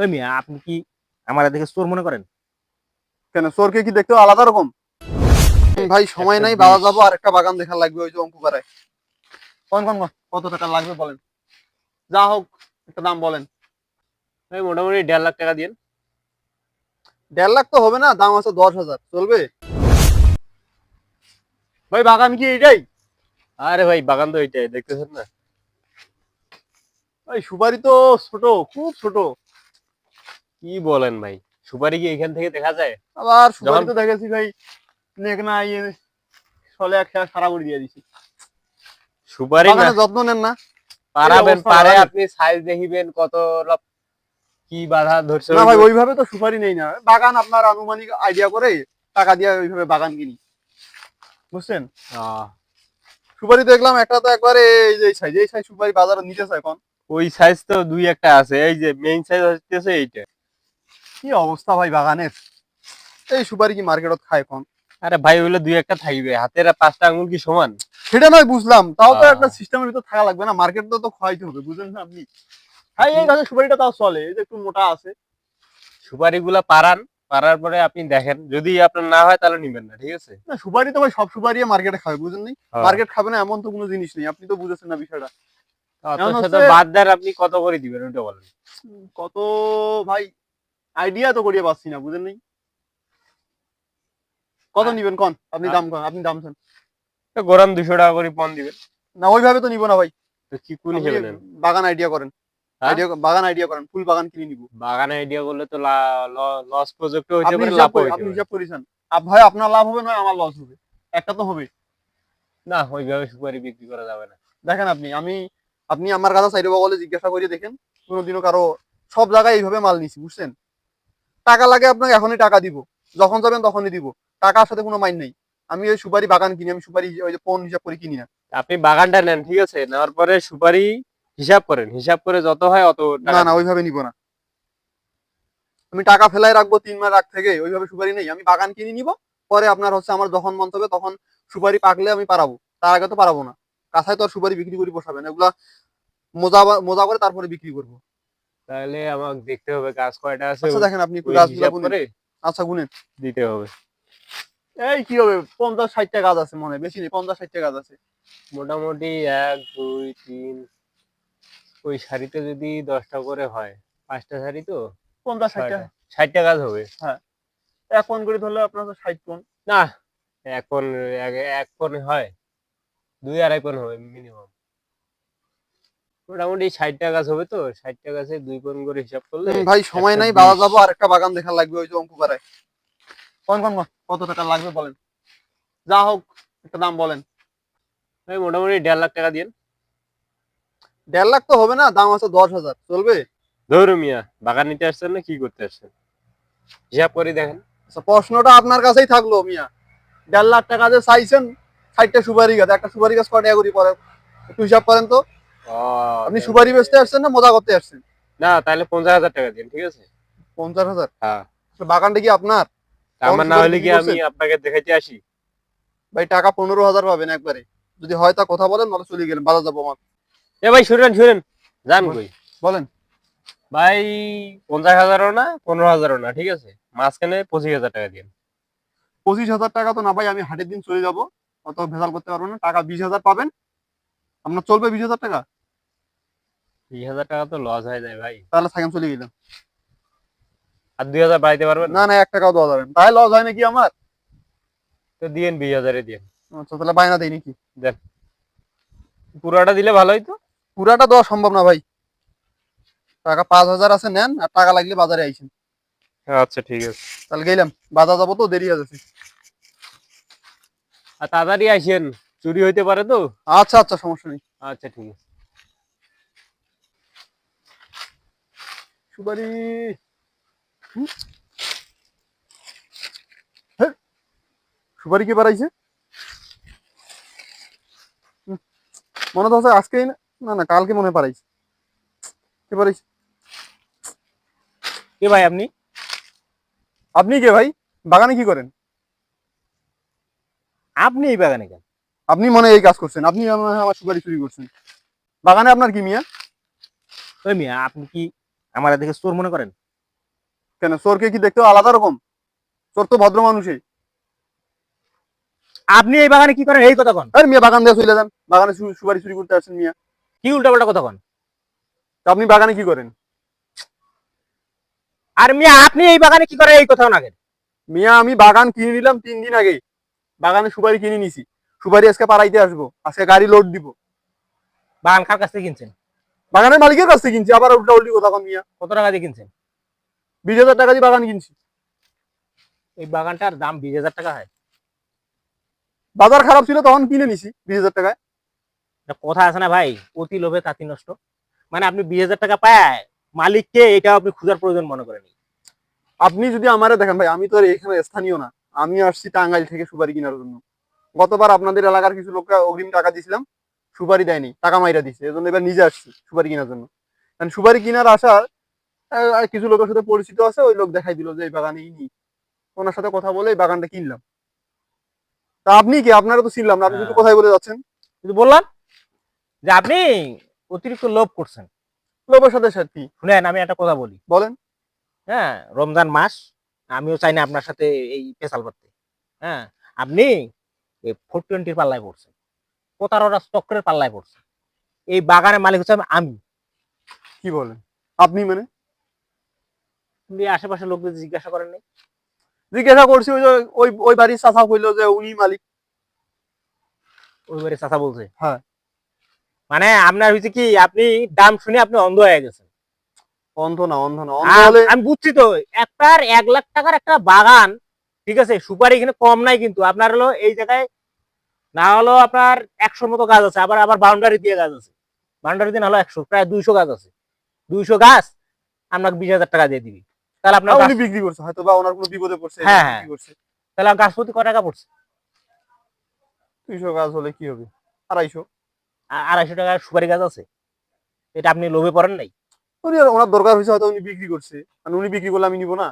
ওই মিয়া আপনি কি আমার দেখে চোর মনে করেন? কেন চোরকে কি দেখতে আলাদা রকম? ভাই সময় নাই বাবা যাব আর একটা বাগান দেখার লাগবে ওই যে অঙ্কু পাড়ায় কোন কোন কোন? কত টাকা লাগবে বলেন। যা হোক একটা দাম বলেন। ওই মোটামুটি দেড় লাখ টাকা দিন দেড় লাখ তো হবে না দাম আছে দশ হাজার। চলবে? ভাই বাগান কি এটাই আরে ভাই বাগান তো ওইটাই দেখতেছেন না? ভাই সুপারি তো ছোট খুব ছোট। কি বলেন ভাই? সুপারি কি এখান থেকে দেখা যায়? আবার সুপারি তো দেখেছি ভাই নেক না ইয়ে সলে এক খেয়া সারা করে দিয়ে দিছি সুপারি না? যত্ন নেন না। পারাবেন পারে আপনি সাইজ দেখিবেন কত কি বাধা ধরছে না ভাই ওইভাবে তো সুপারি নেই না। বাগান আপনার আনুমানিক আইডিয়া করে টাকা দিয়ে ওইভাবে বাগান কিনি। বুঝছেন? সুপারি দেখলাম একটা তো একবারে এই যে সাইজ এই সাইজ সুপারি বাজারে নিতেছে এখন। ওই সাইজ তো দুই একটা আছে এই যে মেইন সাইজ হচ্ছে এইটা। কি অবস্থা ভাই বাগানের এই সুপারি কি মার্কেটত খায় আরে ভাই ওগুলো দুই একটা থাকবে। হাতের পাঁচটা আঙুল কি সমান? সেটা নয় বুঝলাম। তাও তো একটা সিস্টেমের ভিতর থাকা লাগবে না মার্কেট তো খাওয়াইতে হবে বুঝলেন না আপনি? হ্যাঁ এই গাছের সুপারিটা তাও চলে এই যে একটু মোটা আছে। সুপারি গুলা পারান পারার পরে আপনি দেখেন যদি আপনার না হয় তাহলে নিবেন না ঠিক আছে? না সুপারি তো ভাই সব সুপারি মার্কেটে খাবে বুঝলেন নি? হ্যাঁ। মার্কেট খাবে না এমন তো কোনো জিনিস নেই আপনি তো বুঝেছেন না বিষয়টা। হচ্ছে- বাদ দেন আপনি কত করে দিবেন ওটা বলেন। কত ভাই আইডিয়া তো করিয়ে পাচ্ছি না বুঝেন নাই? কত হ্যাঁ। নিবেন কোন? আপনি। দাম কোন আপনি দাম চান। গরম দুশো টাকা করে পন দিবেন। না ওইভাবে তো নিব না ভাই। কি কোন হিসেবে নেন বাগান আইডিয়া করেন। হ্যাঁ? আইডিয়া বাগান আইডিয়া করেন ফুল বাগান কিনে নিব। বাগানে আইডিয়া করলে তো লস প্রজেক্ট হইতে আপনি পারে লাভ হইতে আপনি হিসাব করেছেন ভাই আপনার লাভ হবে না আমার লস হবে। একটা তো হবে। না ওইভাবে সুপারি বিক্রি করা যাবে না। দেখেন আপনি আমি আপনি আমার কাছে সাইডে বলে জিজ্ঞাসা করে দেখেন। কোনোদিনও কারও সব জায়গায় এইভাবে মাল নিছি বুঝছেন? টাকা লাগে আপনাকে এখনই টাকা দিব। যখন যাবেন তখনই দিব। টাকার সাথে কোনো মাইন নেই। আমি ওই সুপারি বাগান কিনি আমি সুপারি ওই যে পন হিসাব করে কিনি না। আপনি বাগানটা নেন ঠিক আছে? নেওয়ার পরে সুপারি হিসাব করেন। হিসাব করে যত হয় অত টাকা না না ওইভাবে নিব না। আমি টাকা ফেলাই রাখব তিন মাস রাখ থেকে ওইভাবে সুপারি নেই। আমি বাগান কিনে নিব পরে আপনার হচ্ছে আমার যখন মন হবে তখন সুপারি পাকলে আমি পারাবো তার আগে তো পারাবো না। কাঁচায় তো আর সুপারি বিক্রি করে বসাবেন এগুলা মোজা মোজা করে তারপরে বিক্রি করব। তাহলে আমাকে দেখতে হবে গাছ কয়টা আছে আচ্ছা দেখেন আপনি একটু গাছগুলা। করে আচ্ছা গুনেন। দিতে হবে। এই কি হবে? পঞ্চাশ ষাটটা গাছ আছে মনে হয় বেশি নেই পঞ্চাশ ষাটটা গাছ আছে। মোটামুটি এক দুই তিন ওই শাড়িতে যদি দশটা করে হয় পাঁচটা শাড়ি তো? পঞ্চাশ ষাটটা। ছয়টা। ষাটটা গাছ হবে? হ্যাঁ। এক পন করে ধরলে আপনার তো ষাট পন। না এক পন এক- এক পন হয় দুই আড়াই পন হবে মিনিমাম মোটামুটি গাছ হবে তো গাছে দুই পন করে হিসাব করলে ভাই সময় নাই। বাবা যাব আর একটা বাগান লাগবে ওই যে অঙ্কু কোন কোন কোন? কত টাকা লাগবে বলেন? যা হোক একটা দাম বলেন। মোটামুটি দেড় লাখ টাকা দিন দেড় লাখ তো হবে না দাম আছে দশ হাজার চলবে? ধরু মিয়া বাগান নিতে আসছেন না কি করতে আসছেন? হিসাব করে দেখেন। আচ্ছা প্রশ্নটা আপনার কাছেই থাকল মিয়া। দেড় লাখ টাকা যে চাইছেন ষাটটা সুপারি গাছ একটা সুপারি গাছ কটা করে পরে? একটু হিসাব করেন তো। আপনি সুপারি বেচতে আসছেন না মজা করতে আসছেন? না তাহলে পঞ্চাশ হাজার টাকা দিন ঠিক আছে? পঞ্চাশ হাজার? হ্যাঁ। বাগানটা কি আপনার? আমার না হলে কি আমি আপনাকে দেখাইতে আসি? ভাই টাকা পনেরো হাজার পাবেন একবারে। যদি হয় তা কথা বলেন নাহলে চলে গেলেন বাজার যাব আমার। এ ভাই শুনেন শুনেন যান। কই? বলেন। ভাই পঞ্চাশ হাজারও না পনেরো হাজারও না ঠিক আছে? মাঝখানে পঁচিশ হাজার টাকা দিন। পঁচিশ হাজার টাকা তো না ভাই আমি হাটের দিন চলে যাব। অত ভেজাল করতে পারব না। টাকা বিশ হাজার পাবেন। আপনার চলবে বিশ হাজার টাকা? বিশ হাজার টাকা তো লস হয়ে যায় ভাই। তাহলে থাকেন চলে গেলাম। আর দুই হাজার বাড়াইতে পারবেন না? না এক টাকাও দেওয়া যাবে। তাই লস হয় নাকি আমার? তো দিয়েন বিশ হাজারে দিয়েন। আচ্ছা তাহলে বায়না দেয় নাকি? পুরোটা দিলে ভালো হইতো পুরাটা দেওয়া সম্ভব না ভাই। টাকা পাঁচ হাজার আছে নেন আর টাকা লাগলে বাজারে আইসেন। আচ্ছা ঠিক আছে। তাহলে গেলাম। বাজার যাব তো দেরি আছে আর তাড়াতাড়ি আসেন চুরি হইতে পারে তো? আচ্ছা আচ্ছা সমস্যা নেই। আচ্ছা ঠিক আছে। হুম? সুপারি কে বাড়াইছে? মনে তো আছে আজকেই না না কালকে মনে পারাইছে কে পারাইছে কে ভাই আপনি? আপনি কে ভাই? বাগানে কি করেন? আপনি এই বাগানে কেন? আপনি মনে এই কাজ করছেন। আপনি আমার সুপারি চুরি করছেন। বাগানে আপনার কি মিয়া? ওই মিয়া আপনি কি আমার দেখে চোর মনে করেন? কেন? চোরকে কি দেখতে আলাদা রকম? চোর তো ভদ্র মানুষই। আপনি এই বাগানে কি করেন? এই কথা কন। আরে মিয়া বাগান দিয়ে চলে যান। বাগানে সুপারি চুরি করতে আসছেন মিয়া। কি উল্টাপাল্টা কথা কন? তা আপনি বাগানে কি করেন? আর মিয়া আপনি এই বাগানে কি করেন? এই কথা না মিয়া আমি বাগান কিনে নিলাম তিন দিন আগে বাগানে সুপারি কিনে নিছি। সুপারি আজকে পাড়াইতে আসব। আজকে গাড়ি লোড দিব। বাগান কার কাছ থেকে কিনছেন? বাগানের মালিকের কাছ থেকে কিনছি আবার উল্টা উল্টি কথা কন মিয়া। কত টাকা দিয়ে কিনছেন? বিশ হাজার টাকা দিয়ে বাগান কিনছি। এই বাগানটার দাম বিশ হাজার টাকা হয়। বাজার খারাপ ছিল তখন কিনে নিছি বিশ হাজার টাকায়। কথা আছে না ভাই অতি লোভে তাঁতি নষ্ট। মানে আপনি বিশ হাজার টাকা পায় মালিককে এটা আপনি খুঁজার প্রয়োজন মনে করেন। আপনি যদি আমারে দেখেন ভাই আমি তো আর এখানে স্থানীয় না। আমি আসছি টাঙ্গাইল থেকে সুপারি কেনার জন্য। গতবার আপনাদের এলাকার কিছু লোককে অগ্রিম টাকা দিয়েছিলাম। সুপারি দেয়নি টাকা মাইরা দিছে এজন্য এবার নিজে আসছি সুপারি কেনার জন্য। কারণ সুপারি কেনার আসার কিছু লোকের সাথে পরিচিত আছে ওই লোক দেখাই দিল যে এই বাগানেই নি ওনার সাথে কথা বলে এই বাগানটা কিনলাম। তা আপনি কি? আপনারা তো ছিলাম না আপনি হ্যাঁ। কোথায় বলে যাচ্ছেন? কিন্তু বললাম যে আপনি অতিরিক্ত লোভ করছেন। লোভের সাথে সাথে শুনেন আমি একটা কথা বলি। বলেন। হ্যাঁ রমজান মাস আমিও চাই না আপনার সাথে এই পেশাল করতে হ্যাঁ আপনি ফোর টোয়েন্টির পাল্লায় পড়ছেন। প্রতারণা চক্রের পাল্লায় পড়ছেন এই বাগানের মালিক হচ্ছে আমি কি বলেন? আপনি মানে? আপনি আশেপাশের লোকদের জিজ্ঞাসা করেন নাই। জিজ্ঞাসা করছি ওই ওই ওই বাড়ির চাচা কইলো যে উনি মালিক। ওইবারে চাচা বলছে? হ্যাঁ। মানে আপনার হয়েছে কি আপনি দাম শুনে আপনি অন্ধ হয়ে গেছেন। অন্ধ না অন্ধ না। অন্ধ হলে আমি বুঝছি তো একটার এক লাখ টাকার একটা বাগান ঠিক আছে সুপারি এখানে কম নাই কিন্তু। আপনার হলো এই জায়গায় না হলো আপনার একশোর মতো গাছ আছে আবার আবার বাউন্ডারি দিয়ে গাছ আছে। বাউন্ডারি দিয়ে না হলো একশো প্রায় দুইশো গাছ আছে। দুইশো গাছ আপনাকে বিশ হাজার টাকা দিয়ে দিবি। তাহলে আপনার উনি বিক্রি করছে হয়তো বা ওনার কোনো বিপদে পড়ছে হ্যাঁ, হ্যাঁ। তাহলে গাছ প্রতি ক টাকা পড়ছে? দুইশো গাছ হলে কি হবে? আড়াইশো। আড়াইশো টাকার সুপারি গাছ আছে। এটা আপনি লোভে পড়েন নাই? উনি ওনার দরকার হয়েছে হয়তো উনি বিক্রি করছে। আর উনি বিক্রি করলে আমি নিবো না?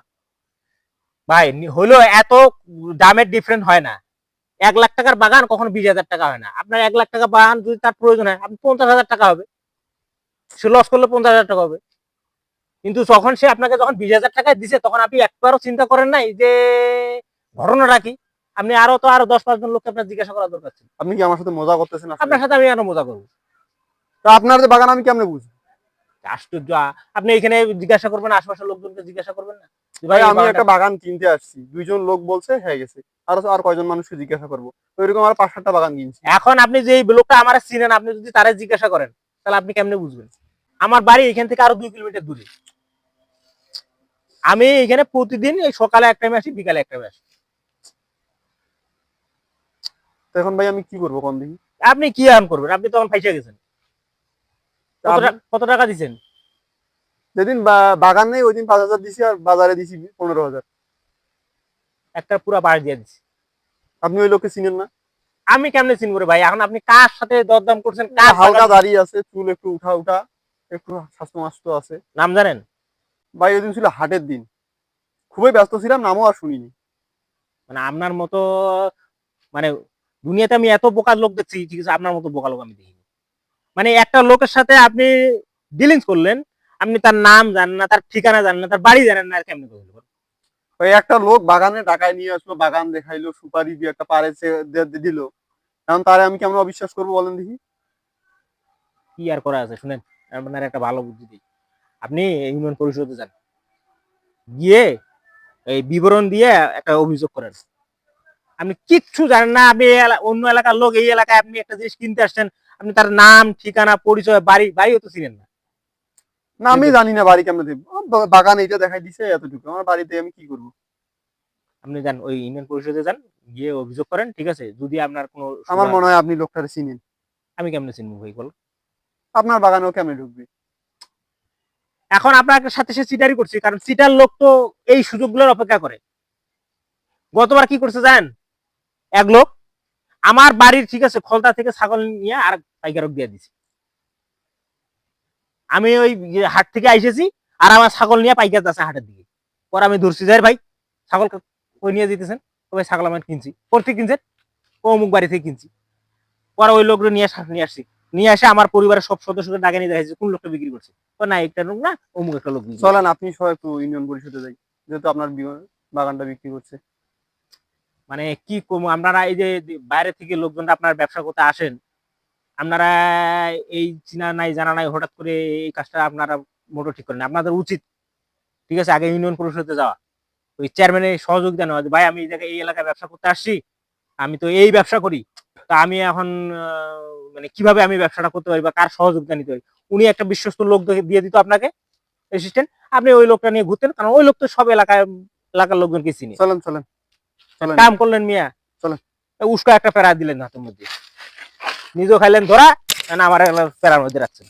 ভাই হলো এত দামের ডিফারেন্ট হয় না। এক লাখ টাকার বাগান কখনো বিশ হাজার টাকা হয় না। আপনার এক লাখ টাকা বাগান যদি তার প্রয়োজন হয় আপনি পঞ্চাশ হাজার টাকা হবে। সে লস করলে পঞ্চাশ হাজার টাকা হবে। কিন্তু যখন সে আপনাকে যখন বিশ হাজার টাকা দিছে তখন আপনি একবারও চিন্তা করেন নাই যে ঘটনাটা কি? আপনি আরও তো আরও দশ পাঁচজন লোককে আপনার জিজ্ঞাসা করা দরকার ছিল। আপনি কি আমার সাথে মজা করতেছেন? আপনার সাথে আমি আরও মজা করব। তা আপনার যে বাগান আমি কেমনে বুঝব? আশ্চর্য আপনি এখানে জিজ্ঞাসা করবেন আশপাশের লোকজনকে জিজ্ঞাসা করবেন না? ভাই আমি একটা বাগান কিনতে আসছি। দুইজন লোক বলছে হয়ে গেছে। আর আর কয়জন মানুষকে জিজ্ঞাসা করব? ওইরকম আর পাঁচ সাতটা বাগান কিনছি। এখন আপনি যে এই লোকটা আমার চিনেন আপনি যদি তারা জিজ্ঞাসা করেন তাহলে আপনি কেমনে বুঝবেন? আমার বাড়ি এখান থেকে আরও দুই কিলোমিটার দূরে। আমি এখানে প্রতিদিন এই সকালে এক টাইমে আসি বিকালে এক টাইমে আসি। এখন ভাই আমি কি করব কোন দিকে? আপনি কি আর্ন করবেন? আপনি তখন ফাইসে গেছেন। কত টাকা দিচ্ছেন যেদিন বাগান নেই ওই দিন পাঁচ হাজার দিছি আর বাজারে দিছি পনেরো হাজার। একটা পুরো বাড়ি দিয়ে দিচ্ছি আপনি ওই লোককে চিনেন না? আমি কেমনে চিনব রে ভাই? এখন আপনি কার সাথে দরদাম করছেন? কার হালকা দাঁড়িয়ে আছে চুল একটু উঠা উঠা একটু স্বাস্থ্য মাস্ত আছে। নাম জানেন? ভাই ওই দিন ছিল হাটের দিন। খুবই ব্যস্ত ছিলাম নামও আর শুনিনি। মানে আপনার মতো মানে দুনিয়াতে আমি এত বোকা লোক দেখছি ঠিক আছে আপনার মতো বোকা লোক আমি দেখিনি। মানে একটা লোকের সাথে আপনি ডিলিংস করলেন আপনি তার নাম জানেন না তার ঠিকানা জানেন না তার বাড়ি জানেন না আর কেমনি করে বলব? ওই একটা লোক বাগানে টাকায় নিয়ে আসলো বাগান দেখাইলো সুপারি দিয়ে একটা পারে দিল। এখন তারে আমি কেমন অবিশ্বাস করব বলেন দেখি? কি আর করা আছে শুনেন আপনার একটা ভালো বুদ্ধি দিই। আপনি ইউনিয়ন পরিষদে যান। গিয়ে এই বিবরণ দিয়ে একটা অভিযোগ করেন। আপনি কিচ্ছু জানেন না আপনি অন্য এলাকার লোক এই এলাকায় আপনি একটা জিনিস কিনতে আসছেন আপনি তার নাম ঠিকানা পরিচয় বাড়ি বাড়িও তো চিনেন না। না আমি জানি না বাড়ি কেমন দেব বাগান এইটা দেখাই দিছে এতটুকু। আমার বাড়িতে আমি কি করব? আপনি যান ওই ইউনিয়ন পরিষদে যান গিয়ে অভিযোগ করেন ঠিক আছে? যদি আপনার কোনো আমার মনে হয় আপনি লোকটারে চিনেন। আমি কেমনে চিনবো ভাই বল। আপনার বাগানেও কেমনে ঢুকবে? এখন আপনার সাথে সে চিটারি করছে কারণ চিটার লোক তো এই সুযোগগুলোর অপেক্ষা করে। গতবার কি করছে জানেন? এক লোক আমার বাড়ির ঠিক আছে খলতা থেকে ছাগল নিয়ে আর পাইকারক দিয়ে দিছি। আমি ওই ইয়ে হাট থেকে আইসেছি আর আমার ছাগল নিয়ে পাইকার যাচ্ছে হাটের দিকে। পরে আমি ধরছি যাই ভাই ছাগল কই নিয়ে যেতেছেন? ভাই ছাগল আমি কিনছি। করতে কিনছেন? ও অমুক বাড়ি থেকে কিনছি। পরে ওই লোকগুলো নিয়ে আসা- নিয়ে আসছি। নিয়ে এসে আমার পরিবারের সব সদস্যকে ডাকে নিয়ে দেখেছি কোন লোকটা বিক্রি করছে? ও না একটা লোক না অমুক একটা লোক চলেন আপনি সব একটু ইউনিয়ন পরিষদে যাই যেহেতু আপনার বাগানটা বিক্রি করছে। মানে কি আপনারা এই যে বাইরে থেকে লোকজন আপনার ব্যবসা করতে আসেন আপনারা এই চিনা নাই জানা নাই হঠাৎ করে এই কাজটা আপনারা মোটো ঠিক করেন আপনাদের উচিত ঠিক আছে আগে ইউনিয়ন পরিষদে যাওয়া। ওই চেয়ারম্যানের সহযোগিতা নেওয়া ভাই আমি এই জায়গায় এই এলাকায় ব্যবসা করতে আসছি আমি তো এই ব্যবসা করি তা আমি এখন মানে কীভাবে আমি ব্যবসাটা করতে পারি বা কার সহযোগিতা নিতে পারি? উনি একটা বিশ্বস্ত লোক দিয়ে দিত আপনাকে অ্যাসিস্ট্যান্ট আপনি ওই লোকটা নিয়ে ঘুরতেন কারণ ওই লোক তো সব এলাকায় এলাকার লোকজনকে চিনি। চলেন চলেন। কাম করলেন মিয়া। চলেন। উস্কা একটা প্যারা দিলেন হাতের মধ্যে। নিজেও খাইলেন ধরা আমার প্যারার মধ্যে রাখছেন।